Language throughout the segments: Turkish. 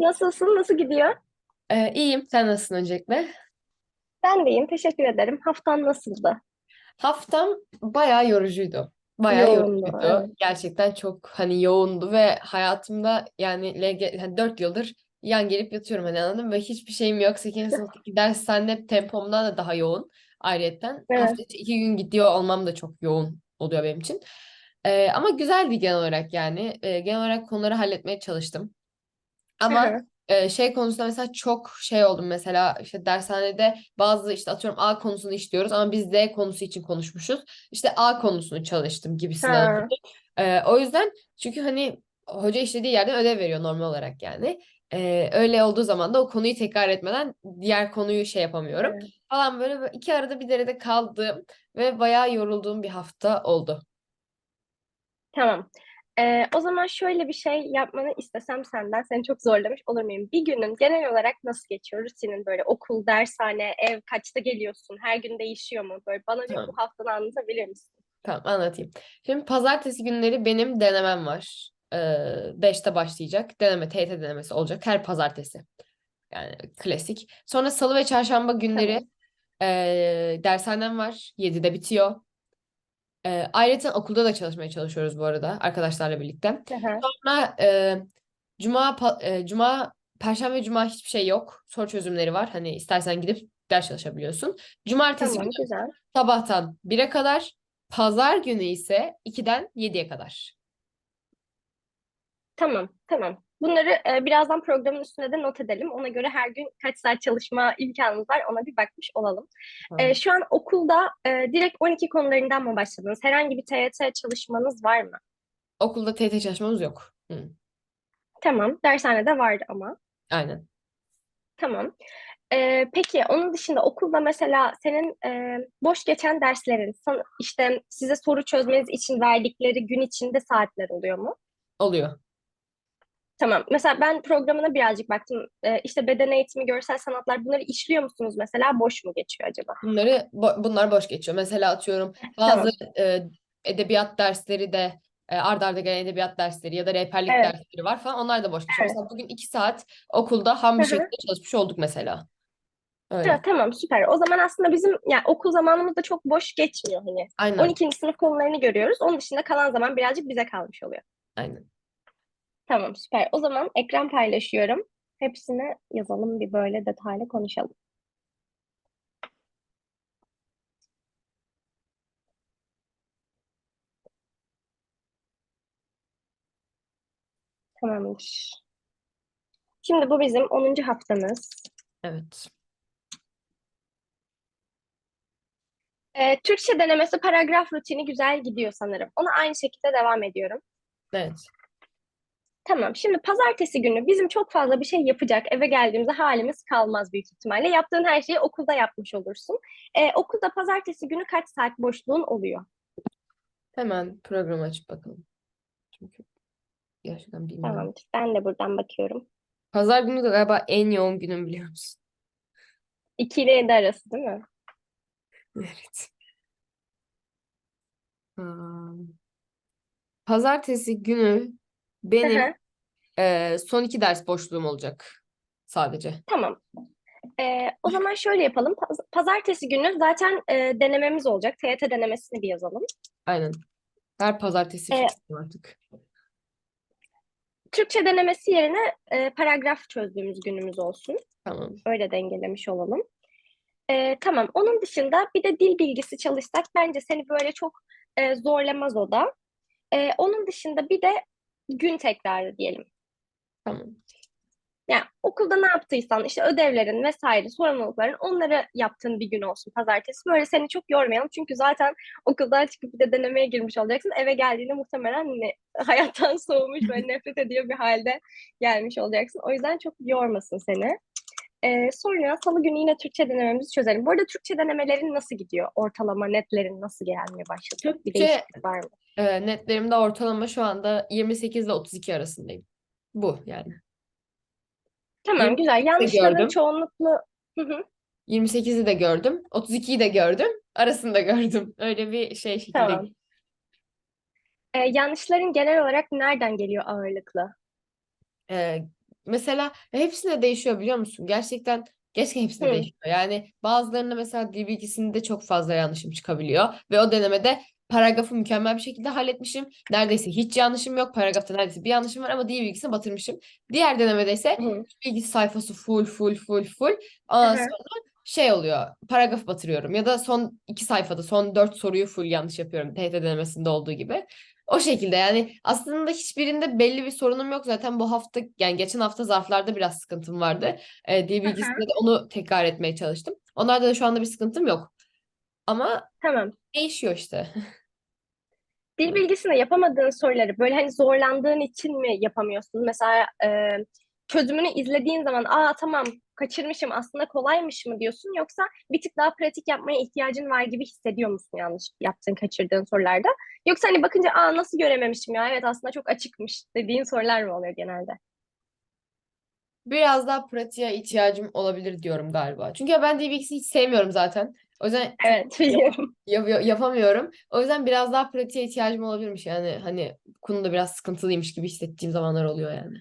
Nasılsın? Nasıl gidiyor? Ee, iyiyim. Sen nasılsın öncelikle? Ben de iyiyim. Teşekkür ederim. Haftan nasıldı? Haftam bayağı yorucuydu. Bayağı Yoğundu, yorucuydu. evet. Gerçekten çok hani yoğundu ve hayatımda yani LG, hani 4 yıldır yan gelip yatıyorum hani anladın mı? Ve hiçbir şeyim yok. 8. sınıftaki dershane tempomdan da daha yoğun ayrıyetten. Evet. Hafta içi iki gün gidiyor olmam da çok yoğun oluyor benim için. Ee, ama güzeldi genel olarak yani. Ee, genel olarak konuları halletmeye çalıştım. Ama Hı hı. e, şey konusunda mesela çok şey oldum mesela işte dershanede bazı işte atıyorum A konusunu işliyoruz ama biz D konusu için konuşmuşuz. İşte A konusunu çalıştım gibisinden Ha, oldu. E, o yüzden çünkü hani hoca işlediği yerden ödev veriyor normal olarak yani. E, öyle olduğu zaman da o konuyu tekrar etmeden diğer konuyu şey yapamıyorum. evet. Falan böyle, böyle iki arada bir derede kaldığım ve bayağı yorulduğum bir hafta oldu. Tamam. Ee, o zaman şöyle bir şey yapmanı istesem senden, seni çok zorlamış olur muyum? Bir günün genel olarak nasıl geçiyor? Rutinin böyle okul, dershane, ev, kaçta geliyorsun? Her gün değişiyor mu? Böyle bana Tamam. bu haftanı anlatabilir misin? Tamam anlatayım. Şimdi pazartesi günleri benim denemem var. Ee, 5'te başlayacak. Deneme, TYT denemesi olacak her pazartesi. Yani klasik. Sonra salı ve çarşamba günleri Tamam. ee, dershanem var. 7'de bitiyor. Ee, ayrıca okulda da çalışmaya çalışıyoruz bu arada arkadaşlarla birlikte. Hı hı. Sonra ee, cuma, ee, cuma, perşembe cuma hiçbir şey yok. Soru çözümleri var. Hani istersen gidip ders çalışabiliyorsun. Cumartesi Tamam, günü güzel. sabahtan 1'e kadar. Pazar günü ise 2'den 7'ye kadar. Tamam, tamam. Bunları e, birazdan programın üstüne de not edelim. Ona göre her gün kaç saat çalışma imkanımız var ona bir bakmış olalım. E, şu an okulda e, direkt 12 konularından mı başladınız? Herhangi bir TYT çalışmanız var mı? Okulda TYT çalışmamız yok. Hı, Tamam, dershanede vardı ama. aynen. Tamam. E, peki onun dışında okulda mesela senin e, boş geçen derslerin, san- işte size soru çözmeniz için verdikleri gün içinde saatler oluyor mu? Oluyor. Tamam. Mesela ben programına birazcık baktım. Ee, işte beden eğitimi, görsel sanatlar bunları işliyor musunuz mesela? Boş mu geçiyor acaba? Bunları bo- bunlar boş geçiyor. Mesela atıyorum Tamam. bazı e, edebiyat dersleri de e, ard arda gelen edebiyat dersleri ya da rehberlik Evet. dersleri var falan. Onlar da boş geçiyor. Evet. Mesela bugün iki saat okulda ham bir şekilde çalışmış olduk mesela. Öyle. tamam süper. O zaman aslında bizim yani okul zamanımız da çok boş geçmiyor hani. Aynen. 12. sınıf konularını görüyoruz. Onun dışında kalan zaman birazcık bize kalmış oluyor. Aynen. Tamam süper. O zaman ekran paylaşıyorum. Hepsini yazalım bir böyle detaylı konuşalım. Tamamdır. Şimdi bu bizim 10. haftamız. Evet. Ee, Türkçe denemesi paragraf rutini güzel gidiyor sanırım. Ona aynı şekilde devam ediyorum. Evet. Tamam. Şimdi pazartesi günü bizim çok fazla bir şey yapacak. Eve geldiğimizde halimiz kalmaz büyük ihtimalle. Yaptığın her şeyi okulda yapmış olursun. Ee, okulda pazartesi günü kaç saat boşluğun oluyor? Hemen programı açıp bakalım. Çünkü gerçekten bilmiyorum. Tamamdır. Ben de buradan bakıyorum. Pazar günü de galiba en yoğun günüm biliyor musun? 2 ile 7 arası değil mi? Evet. Aa, Pazartesi günü benim hı. e, son iki ders boşluğum olacak sadece. Tamam. Ee, o zaman şöyle yapalım. Paz- Pazartesi günü zaten e, denememiz olacak. TYT denemesini bir yazalım. Aynen. Her pazartesi Ee, fixim artık. Türkçe denemesi yerine e, paragraf çözdüğümüz günümüz olsun. Tamam. Öyle dengelemiş olalım. Ee, tamam. Onun dışında bir de dil bilgisi çalışsak bence seni böyle çok e, zorlamaz o da. Ee, onun dışında bir de gün tekrarı diyelim. Tamam. Yani okulda ne yaptıysan işte ödevlerin vesaire sorumlulukların onları yaptığın bir gün olsun pazartesi. Böyle seni çok yormayalım. Çünkü zaten okuldan çıkıp bir de denemeye girmiş olacaksın. Eve geldiğinde muhtemelen hani hayattan soğumuş ve nefret ediyor bir halde gelmiş olacaksın. O yüzden çok yormasın seni. Ee, sonra salı günü yine Türkçe denememizi çözelim. Bu arada Türkçe denemelerin nasıl gidiyor? Ortalama netlerin nasıl gelmeye başladı? Bir Türkçe değişiklik var mı? e, netlerimde ortalama şu anda 28 ile 32 arasındayım. Bu yani. Tamam güzel. 28'i de Yanlışların gördüm. çoğunluklu Hı hı, 28'i de gördüm. 32'yi de gördüm. Arasında gördüm. Öyle bir şey şekilde. tamam. Ee, yanlışların genel olarak nereden geliyor ağırlıklı? E, mesela hepsinde değişiyor biliyor musun? Gerçekten gerçekten hepsinde Hı. değişiyor. Yani bazılarında mesela dil bilgisinde çok fazla yanlışım çıkabiliyor ve o denemede paragrafı mükemmel bir şekilde halletmişim. Neredeyse hiç yanlışım yok. Paragrafta neredeyse bir yanlışım var ama dil bilgisini batırmışım. Diğer denemede ise Hı. bilgi sayfası full full full full. Ondan hı. sonra şey oluyor. Paragraf batırıyorum ya da son iki sayfada son dört soruyu full yanlış yapıyorum. TYT denemesinde olduğu gibi. O şekilde yani aslında hiçbirinde belli bir sorunum yok. Zaten bu hafta yani geçen hafta zarflarda biraz sıkıntım vardı. Ee, dil bilgisinde de onu tekrar etmeye çalıştım. Onlarda da şu anda bir sıkıntım yok. Ama Tamam. değişiyor işte. Dil bilgisinde yapamadığın soruları böyle hani zorlandığın için mi yapamıyorsun? Mesela e, çözümünü izlediğin zaman aa tamam kaçırmışım aslında kolaymış mı diyorsun yoksa bir tık daha pratik yapmaya ihtiyacın var gibi hissediyor musun yanlış yaptığın kaçırdığın sorularda? Yoksa hani bakınca aa nasıl görememişim ya evet aslında çok açıkmış dediğin sorular mı oluyor genelde? Biraz daha pratiğe ihtiyacım olabilir diyorum galiba. Çünkü ben bilgisi hiç sevmiyorum zaten. O yüzden Evet yap- yap- yapamıyorum. O yüzden biraz daha pratiğe ihtiyacım olabilirmiş. Yani hani konuda biraz sıkıntılıymış gibi hissettiğim zamanlar oluyor yani.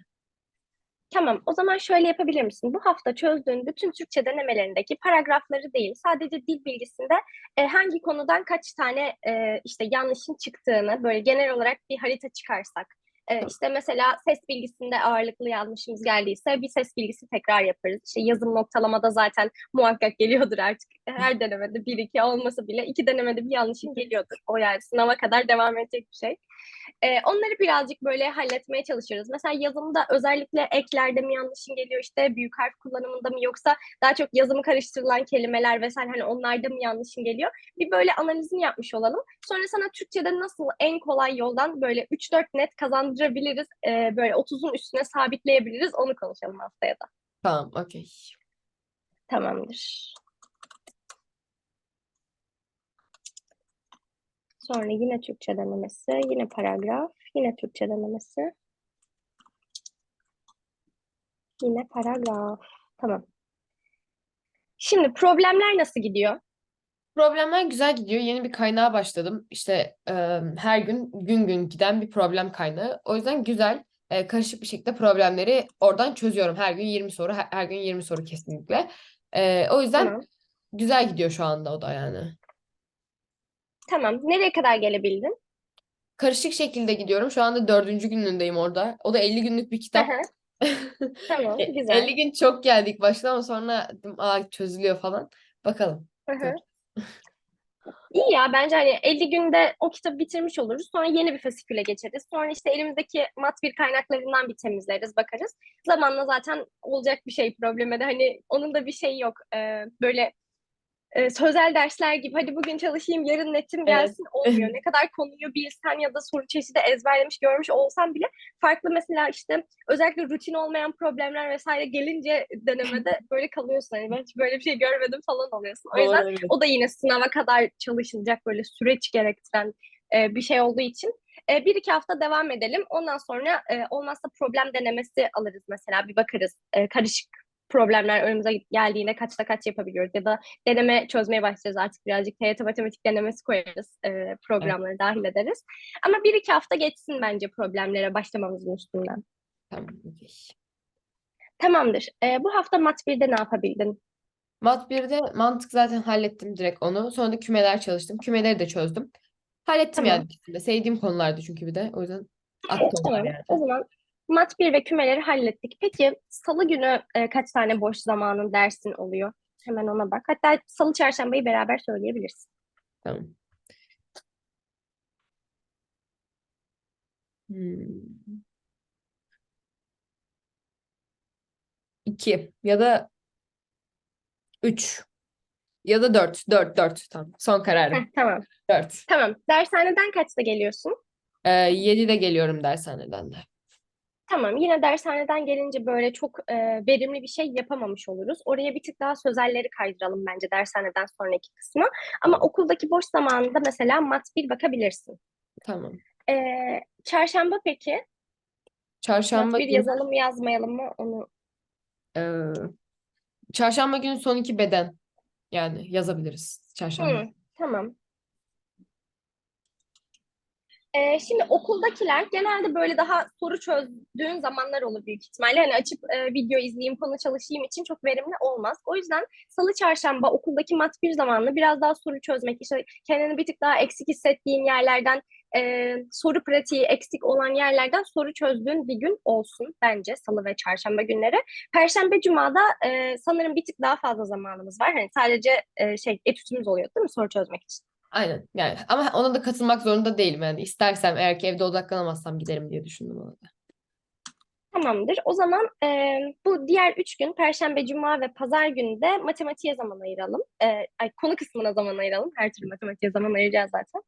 Tamam, o zaman şöyle yapabilir misin? Bu hafta çözdüğün bütün Türkçe denemelerindeki paragrafları değil, sadece dil bilgisinde e, hangi konudan kaç tane e, işte yanlışın çıktığını böyle genel olarak bir harita çıkarsak. E, işte mesela ses bilgisinde ağırlıklı yanlışımız geldiyse bir ses bilgisi tekrar yaparız. İşte yazım noktalamada zaten muhakkak geliyordur artık. Her denemede bir iki olmasa bile iki denemede bir yanlışın geliyordur. O yani sınava kadar devam edecek bir şey. Ee, onları birazcık böyle halletmeye çalışıyoruz. Mesela yazımda özellikle eklerde mi yanlışın geliyor işte büyük harf kullanımında mı yoksa daha çok yazımı karıştırılan kelimeler vesaire hani onlarda mı yanlışın geliyor? Bir böyle analizini yapmış olalım. Sonra sana Türkçe'de nasıl en kolay yoldan böyle 3-4 net kazandırabiliriz, ee, böyle 30'un üstüne sabitleyebiliriz onu konuşalım haftaya da. Tamam, okey. Tamamdır. Sonra yine Türkçe denemesi, yine paragraf, yine Türkçe denemesi. Yine paragraf. Tamam. Şimdi problemler nasıl gidiyor? Problemler güzel gidiyor. Yeni bir kaynağa başladım. İşte e, her gün gün gün giden bir problem kaynağı. O yüzden güzel, e, karışık bir şekilde problemleri oradan çözüyorum. Her gün 20 soru, her, her gün 20 soru kesinlikle. E, o yüzden Tamam. güzel gidiyor şu anda o da yani. Tamam. Nereye kadar gelebildin? Karışık şekilde gidiyorum. Şu anda dördüncü günündeyim orada. O da 50 günlük bir kitap. Tamam, E, güzel. 50 gün çok geldik başta ama sonra dedim, aa çözülüyor falan. Bakalım. İyi ya bence hani 50 günde o kitabı bitirmiş oluruz. Sonra yeni bir fasiküle geçeriz. Sonra işte elimizdeki mat bir kaynaklarından bir temizleriz, bakarız. Zamanla zaten olacak bir şey probleme de hani onun da bir şeyi yok. Ee, böyle e, sözel dersler gibi hadi bugün çalışayım yarın netim Evet. gelsin olmuyor. Ne kadar konuyu bilsen ya da soru çeşidi ezberlemiş görmüş olsan bile farklı mesela işte özellikle rutin olmayan problemler vesaire gelince denemede böyle kalıyorsun. Hani ben hiç böyle bir şey görmedim falan oluyorsun. O yüzden Doğru, evet. o da yine sınava kadar çalışılacak böyle süreç gerektiren e, bir şey olduğu için e, bir iki hafta devam edelim. Ondan sonra e, olmazsa problem denemesi alırız mesela bir bakarız. E, karışık problemler önümüze geldiğinde kaçta kaç yapabiliyoruz ya da deneme çözmeye başlayacağız artık birazcık TYT matematik denemesi koyarız e, programları dahil ederiz. Ama bir iki hafta geçsin bence problemlere başlamamızın üstünden. Tamam. Tamamdır. E, bu hafta mat 1'de ne yapabildin? Mat 1'de mantık zaten hallettim direkt onu. Sonra da kümeler çalıştım. Kümeleri de çözdüm. Hallettim Tamam. yani. Sevdiğim konulardı çünkü bir de. O yüzden onlar Tamam. yani. O zaman mat 1 ve kümeleri hallettik. Peki salı günü e, kaç tane boş zamanın dersin oluyor? Hemen ona bak. Hatta salı çarşambayı beraber söyleyebiliriz. Tamam. Hmm. İki ya da üç ya da dört. Dört, dört. Tamam. Son Heh, kararım. tamam. Dört. Tamam. Dershaneden kaçta geliyorsun? Ee, yedide geliyorum dershaneden de. Tamam. Yine dershaneden gelince böyle çok e, verimli bir şey yapamamış oluruz. Oraya bir tık daha sözelleri kaydıralım bence dershaneden sonraki kısmı. Ama okuldaki boş zamanında mesela mat 1 bakabilirsin. Tamam. E, çarşamba peki? Mat Çarşamba 1 günü yazalım mı yazmayalım mı? Onu ee, çarşamba günü son iki beden yani yazabiliriz çarşamba. Hı, tamam. Ee, şimdi okuldakiler genelde böyle daha soru çözdüğün zamanlar olur büyük ihtimalle. Hani açıp e, video izleyeyim, konu çalışayım için çok verimli olmaz. O yüzden salı, çarşamba okuldaki mat bir zamanlı biraz daha soru çözmek, işte kendini bir tık daha eksik hissettiğin yerlerden, e, soru pratiği eksik olan yerlerden soru çözdüğün bir gün olsun bence salı ve çarşamba günleri. Perşembe, cumada e, sanırım bir tık daha fazla zamanımız var. Hani sadece e, şey etütümüz oluyor değil mi soru çözmek için? Aynen yani ama ona da katılmak zorunda değilim yani istersem eğer ki evde odaklanamazsam giderim diye düşündüm ona da. Tamamdır. O zaman e, bu diğer üç gün, Perşembe, Cuma ve Pazar günü de matematiğe zaman ayıralım. E, ay, konu kısmına zaman ayıralım. Her türlü matematiğe zaman ayıracağız zaten.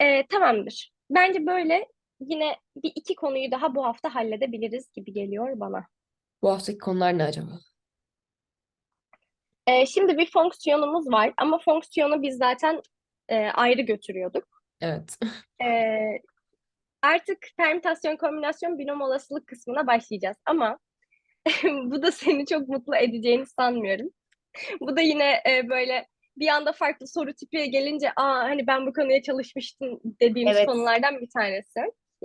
E, tamamdır. Bence böyle yine bir iki konuyu daha bu hafta halledebiliriz gibi geliyor bana. Bu haftaki konular ne acaba? E, şimdi bir fonksiyonumuz var ama fonksiyonu biz zaten e, ayrı götürüyorduk. Evet. E, artık permütasyon, kombinasyon, binom olasılık kısmına başlayacağız ama bu da seni çok mutlu edeceğini sanmıyorum. Bu da yine e, böyle bir anda farklı soru tipi gelince aa hani ben bu konuya çalışmıştım dediğimiz Evet. konulardan bir tanesi.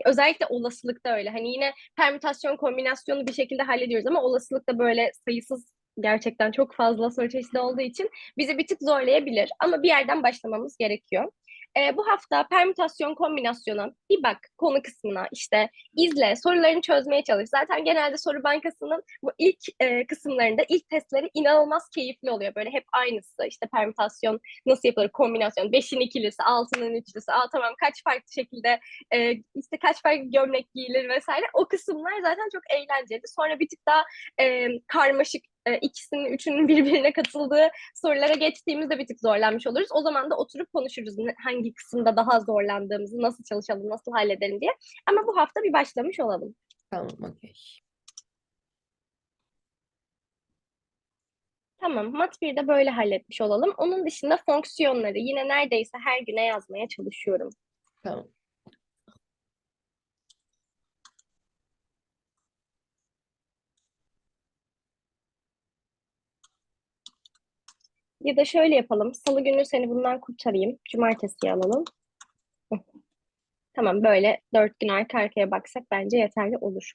Özellikle olasılıkta öyle. Hani yine permütasyon, kombinasyonu bir şekilde hallediyoruz ama olasılıkta böyle sayısız gerçekten çok fazla soru çeşidi olduğu için bizi bir tık zorlayabilir. Ama bir yerden başlamamız gerekiyor. E, bu hafta permütasyon kombinasyona bir bak konu kısmına işte izle sorularını çözmeye çalış. Zaten genelde soru bankasının bu ilk e, kısımlarında ilk testleri inanılmaz keyifli oluyor. Böyle hep aynısı işte permütasyon nasıl yapılır kombinasyon 5'in ikilisi 6'nın üçlüsü aa tamam kaç farklı şekilde e, işte kaç farklı gömlek giyilir vesaire o kısımlar zaten çok eğlenceli. Sonra bir tık daha e, karmaşık e, ikisinin üçünün birbirine katıldığı sorulara geçtiğimizde bir tık zorlanmış oluruz. O zaman da oturup konuşuruz hangi kısımda daha zorlandığımızı, nasıl çalışalım, nasıl halledelim diye. Ama bu hafta bir başlamış olalım. Tamam okey. Tamam, mat 1'de böyle halletmiş olalım. Onun dışında fonksiyonları yine neredeyse her güne yazmaya çalışıyorum. Tamam. Ya da şöyle yapalım. Salı günü seni bundan kurtarayım. Cumartesiye alalım. Tamam, böyle dört gün arka arkaya baksak bence yeterli olur.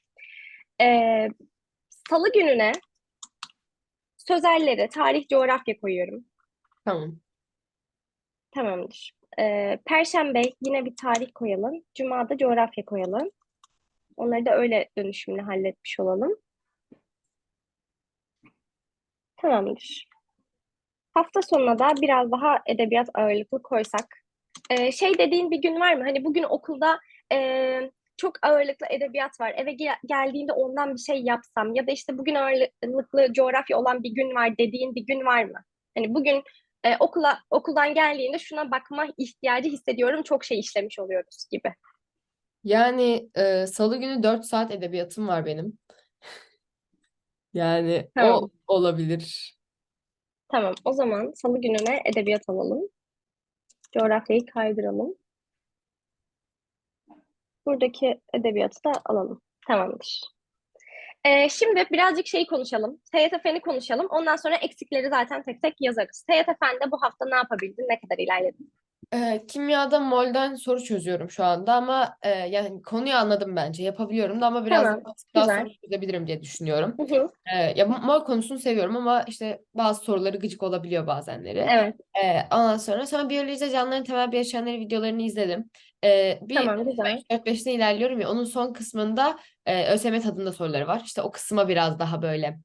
Ee, Salı gününe sözelleri, tarih, coğrafya koyuyorum. Tamam. Tamamdır. Ee, Perşembe yine bir tarih koyalım. Cuma'da coğrafya koyalım. Onları da öyle dönüşümlü halletmiş olalım. Tamamdır. Hafta sonuna da biraz daha edebiyat ağırlıklı koysak. Ee, şey dediğin bir gün var mı? Hani bugün okulda e, çok ağırlıklı edebiyat var. Eve gel- geldiğinde ondan bir şey yapsam ya da işte bugün ağırlıklı coğrafya olan bir gün var dediğin bir gün var mı? Hani bugün e, okula okuldan geldiğinde şuna bakma ihtiyacı hissediyorum. Çok şey işlemiş oluyoruz gibi. Yani e, salı günü 4 saat edebiyatım var benim. Yani o Tamam. olabilir. Tamam. O zaman salı gününe edebiyat alalım. Coğrafyayı kaydıralım. Buradaki edebiyatı da alalım. Tamamdır. Ee, şimdi birazcık şey konuşalım. TYT konuşalım. Ondan sonra eksikleri zaten tek tek yazarız. TYT Fen'de bu hafta ne yapabildin? Ne kadar ilerledin? E, kimyada molden soru çözüyorum şu anda ama e, yani konuyu anladım bence. Yapabiliyorum da ama biraz Tamam, daha, daha güzel. soru çözebilirim diye düşünüyorum. Hı hı, E, ya mol konusunu seviyorum ama işte bazı soruları gıcık olabiliyor bazenleri. Evet, E, ondan sonra sonra biyolojide canlıların temel bileşenleri videolarını izledim. E, bir tamam, güzel. 4-5'te ilerliyorum ya onun son kısmında e, ÖSYM tadında soruları var. İşte o kısma biraz daha böyle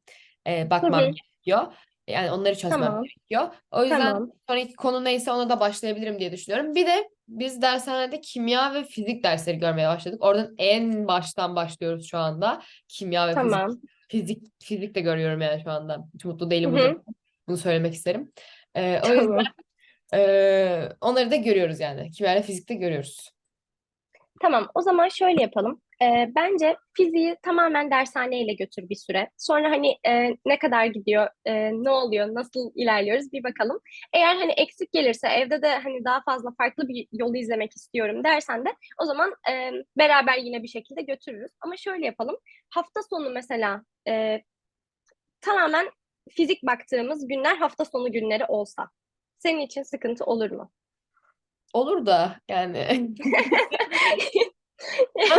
e, Hı bakmam hı, gerekiyor. Yani onları çözmem tamam, gerekiyor. O yüzden tamam. sonraki konu neyse ona da başlayabilirim diye düşünüyorum. Bir de biz dershanede kimya ve fizik dersleri görmeye başladık. Oradan en baştan başlıyoruz şu anda. Kimya ve fizik. Tamam. Fizik, fizik de görüyorum yani şu anda. Hiç mutlu değilim hı, burada. Bunu söylemek isterim. E, o yüzden tamam. e, onları da görüyoruz yani. Kimya ile fizikte görüyoruz. Tamam, o zaman şöyle yapalım. Ee, bence fiziği tamamen dershaneyle götür bir süre. Sonra hani e, ne kadar gidiyor, e, ne oluyor, nasıl ilerliyoruz bir bakalım. Eğer hani eksik gelirse evde de hani daha fazla farklı bir yolu izlemek istiyorum dersen de o zaman e, beraber yine bir şekilde götürürüz. Ama şöyle yapalım. Hafta sonu mesela e, tamamen fizik baktığımız günler hafta sonu günleri olsa senin için sıkıntı olur mu? Olur da yani.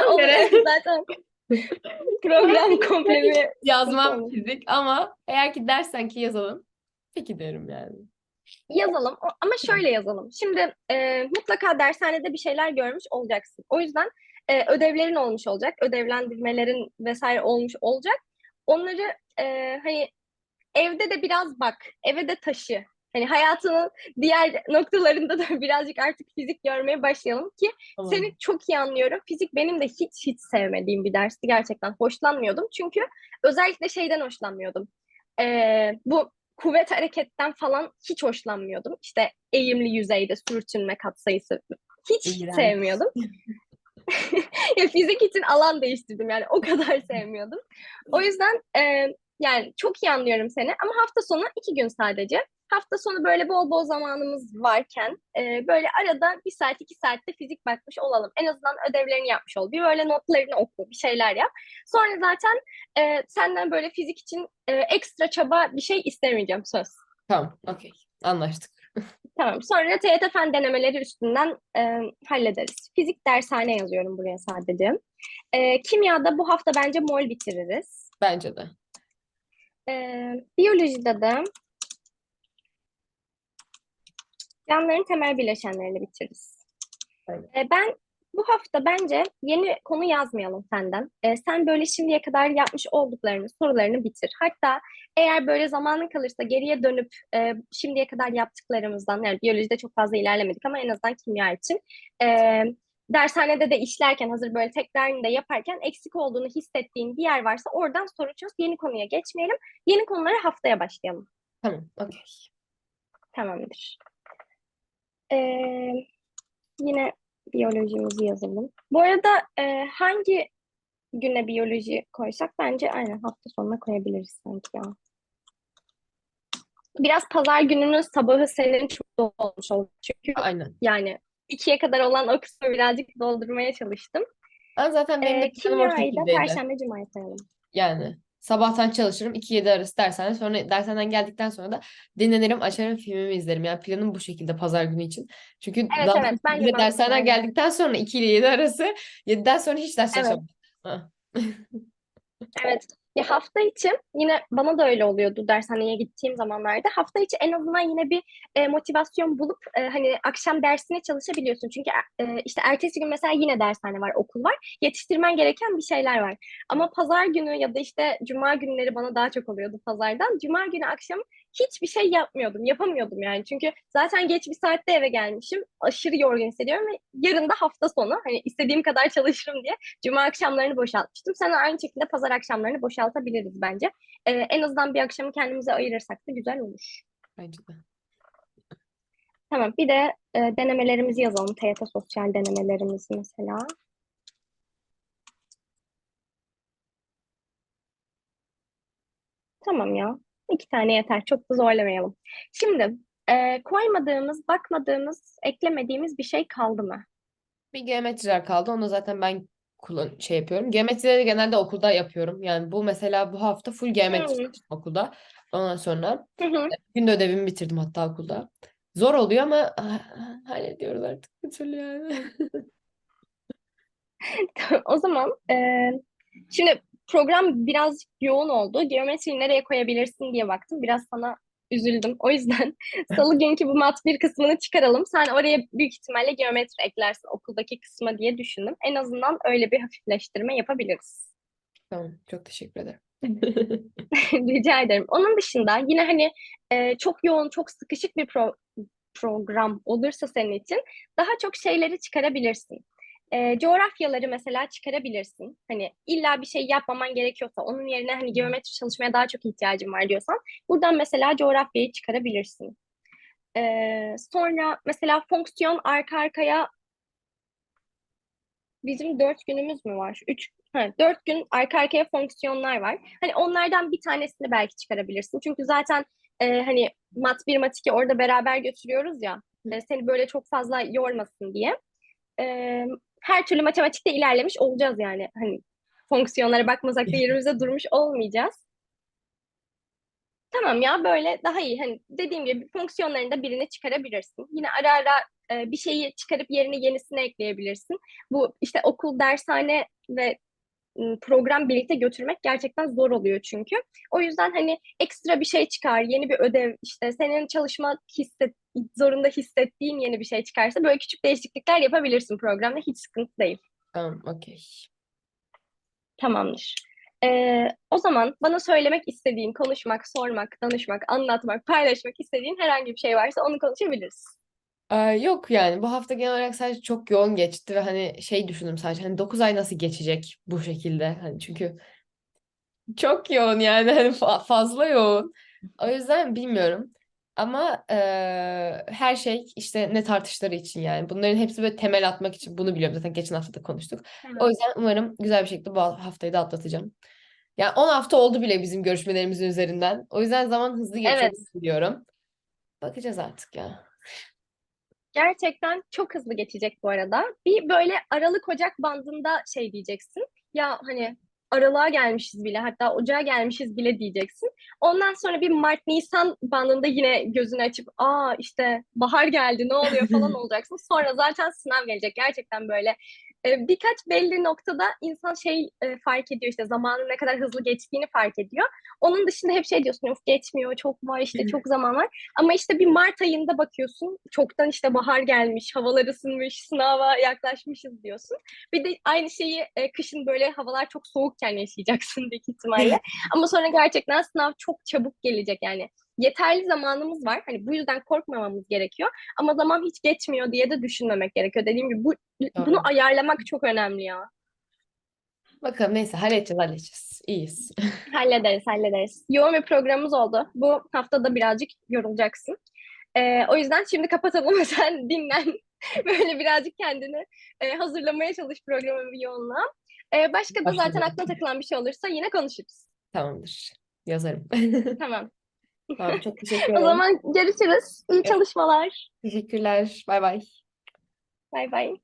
Olur, zaten program komple bir Yazmam fizik ama eğer ki dersen ki yazalım. Peki derim yani. yazalım ama şöyle yazalım. Şimdi e, mutlaka dershanede bir şeyler görmüş olacaksın. O yüzden e, ödevlerin olmuş olacak, ödevlendirmelerin vesaire olmuş olacak. Onları e, hani evde de biraz bak, eve de taşı. Hani hayatının diğer noktalarında da birazcık artık fizik görmeye başlayalım ki Tamam. Seni çok iyi anlıyorum. Fizik benim de hiç hiç sevmediğim bir dersti. Gerçekten hoşlanmıyordum. Çünkü özellikle şeyden hoşlanmıyordum. Ee, bu kuvvet hareketten falan hiç hoşlanmıyordum. İşte eğimli yüzeyde sürtünme katsayısı hiç İğrenç. sevmiyordum. ya fizik için alan değiştirdim yani o kadar sevmiyordum. O yüzden e, yani çok iyi anlıyorum seni ama hafta sonu iki gün sadece. Hafta sonu böyle bol bol zamanımız varken e, böyle arada bir saat iki saatte fizik bakmış olalım. En azından ödevlerini yapmış ol. Bir böyle notlarını oku, bir şeyler yap. Sonra zaten e, senden böyle fizik için e, ekstra çaba bir şey istemeyeceğim söz. Tamam, okey. Anlaştık. Tamam. Sonra TYT fen denemeleri üstünden e, hallederiz. Fizik dershane yazıyorum buraya sadece. E, kimyada bu hafta bence mol bitiririz. Bence de. E, biyolojide de canlıların temel bileşenlerini bitiririz. Aynen. E, ben bu hafta bence yeni konu yazmayalım senden. E, sen böyle şimdiye kadar yapmış olduklarını, sorularını bitir. Hatta eğer böyle zamanın kalırsa geriye dönüp e, şimdiye kadar yaptıklarımızdan, yani biyolojide çok fazla ilerlemedik ama en azından kimya için e, dershanede de işlerken hazır böyle tekrarını da yaparken eksik olduğunu hissettiğin bir yer varsa oradan soru çöz. Yeni konuya geçmeyelim. Yeni konulara haftaya başlayalım. Tamam, okey. Tamamdır. Ee, yine biyolojimizi yazalım. Bu arada e, hangi güne biyoloji koysak bence aynen hafta sonuna koyabiliriz sanki ya. Biraz pazar gününün sabahı senin çok dolu olmuş oldu. Çünkü Aynen. yani ikiye kadar olan o kısmı birazcık doldurmaya çalıştım. Ama zaten benim Ee, de planım o şekildeydi. Perşembe Cuma'ya koyalım. Yani sabahtan çalışırım 2-7 arası dershane sonra dershaneden geldikten sonra da dinlenirim açarım filmimi izlerim. Yani planım bu şekilde pazar günü için. Çünkü Evet, daha evet, bir de aynen. geldikten sonra 2 ile 7 arası 7'den sonra hiç ders Evet. çalışamam. Ha. Evet. Ya hafta içi yine bana da öyle oluyordu dershaneye gittiğim zamanlarda. Hafta içi en azından yine bir e, motivasyon bulup e, hani akşam dersine çalışabiliyorsun. Çünkü e, işte ertesi gün mesela yine dershane var, okul var. Yetiştirmen gereken bir şeyler var. Ama pazar günü ya da işte cuma günleri bana daha çok oluyordu pazardan. Cuma günü akşam hiçbir şey yapmıyordum, yapamıyordum yani. Çünkü zaten geç bir saatte eve gelmişim. Aşırı yorgun hissediyorum ve yarın da hafta sonu hani istediğim kadar çalışırım diye Cuma akşamlarını boşaltmıştım. Sen aynı şekilde pazar akşamlarını boşaltabiliriz bence. Ee, en azından bir akşamı kendimize ayırırsak da güzel olur. Bence de. Tamam. Bir de e, denemelerimizi yazalım. TYT sosyal denemelerimizi mesela. Tamam ya. İki tane yeter. Çok da zorlamayalım. Şimdi e, koymadığımız, bakmadığımız, eklemediğimiz bir şey kaldı mı? Bir geometriler kaldı. Onu zaten ben kullan şey yapıyorum. Geometrileri genelde okulda yapıyorum. Yani bu mesela bu hafta full geometri Hmm. okulda. Ondan sonra Hı hı. gün de ödevimi bitirdim hatta okulda. Zor oluyor ama ah, hallediyoruz artık bir türlü yani. O zaman e, şimdi program biraz yoğun oldu. Geometriyi nereye koyabilirsin diye baktım. Biraz sana üzüldüm. O yüzden salı günkü bu mat bir kısmını çıkaralım. Sen oraya büyük ihtimalle geometri eklersin okuldaki kısma diye düşündüm. En azından öyle bir hafifleştirme yapabiliriz. Tamam, çok teşekkür ederim. Rica ederim. Onun dışında yine hani e, çok yoğun, çok sıkışık bir pro- program olursa senin için daha çok şeyleri çıkarabilirsin. E, coğrafyaları mesela çıkarabilirsin. Hani illa bir şey yapmaman gerekiyorsa, onun yerine hani geometri çalışmaya daha çok ihtiyacım var diyorsan, buradan mesela coğrafyayı çıkarabilirsin. E, sonra mesela fonksiyon arka arkaya bizim dört günümüz mü var? Üç, ha, dört gün arka arkaya fonksiyonlar var. Hani onlardan bir tanesini belki çıkarabilirsin. Çünkü zaten e, hani mat 1, mat 2 orada beraber götürüyoruz ya. e, seni böyle çok fazla yormasın diye. E, her türlü matematikte ilerlemiş olacağız yani. Hani fonksiyonlara bakmasak da yerimizde durmuş olmayacağız. Tamam ya böyle daha iyi. Hani dediğim gibi fonksiyonlarında birini çıkarabilirsin. Yine ara ara e, bir şeyi çıkarıp yerine yenisini ekleyebilirsin. Bu işte okul, dershane ve program birlikte götürmek gerçekten zor oluyor çünkü. O yüzden hani ekstra bir şey çıkar, yeni bir ödev, işte senin çalışma hisset, zorunda hissettiğin yeni bir şey çıkarsa böyle küçük değişiklikler yapabilirsin programda. Hiç sıkıntı değil. Tamam, okey. Tamamdır. Ee, o zaman bana söylemek istediğin, konuşmak, sormak, danışmak, anlatmak, paylaşmak istediğin herhangi bir şey varsa onu konuşabiliriz. Ee, yok yani bu hafta genel olarak sadece çok yoğun geçti ve hani şey düşündüm sadece hani 9 ay nasıl geçecek bu şekilde hani çünkü çok yoğun yani hani fa- fazla yoğun. O yüzden bilmiyorum. Ama eee, her şey işte ne tartışları için yani. Bunların hepsi böyle temel atmak için bunu biliyorum. Zaten geçen hafta da konuştuk. O yüzden umarım güzel bir şekilde bu haftayı da atlatacağım. Yani 10 hafta oldu bile bizim görüşmelerimizin üzerinden. O yüzden zaman hızlı geçiyor Evet. biliyorum. Bakacağız artık ya. Gerçekten çok hızlı geçecek bu arada. Bir böyle Aralık Ocak bandında şey diyeceksin. Ya hani Aralığa gelmişiz bile hatta Ocağa gelmişiz bile diyeceksin. Ondan sonra bir Mart Nisan bandında yine gözünü açıp aa işte bahar geldi ne oluyor falan olacaksın. Sonra zaten sınav gelecek. Gerçekten böyle birkaç belli noktada insan şey e, fark ediyor işte zamanın ne kadar hızlı geçtiğini fark ediyor. Onun dışında hep şey diyorsun of geçmiyor çok var işte çok zaman var. Ama işte bir Mart ayında bakıyorsun çoktan işte bahar gelmiş, havalar ısınmış, sınava yaklaşmışız diyorsun. Bir de aynı şeyi e, kışın böyle havalar çok soğukken yaşayacaksın büyük ihtimalle. Ama sonra gerçekten sınav çok çabuk gelecek yani. Yeterli zamanımız var. Hani bu yüzden korkmamamız gerekiyor. Ama zaman hiç geçmiyor diye de düşünmemek gerekiyor. Dediğim gibi bu Doğru. bunu ayarlamak çok önemli ya. Bakalım neyse halledeceğiz halledeceğiz. İyiyiz. Hallederiz, hallederiz. Yoğun bir programımız oldu. Bu hafta da birazcık yorulacaksın. Ee, o yüzden şimdi kapatalım. Sen dinlen. Böyle birazcık kendini e, hazırlamaya çalış programın bir yoğunluğa. Ee, başka da zaten aklına takılan bir şey olursa yine konuşuruz. Tamamdır. Yazarım. Tamam. Tamam çok teşekkür O ederim. zaman görüşürüz. İyi çalışmalar. Teşekkürler. Bay bay. Bay bay.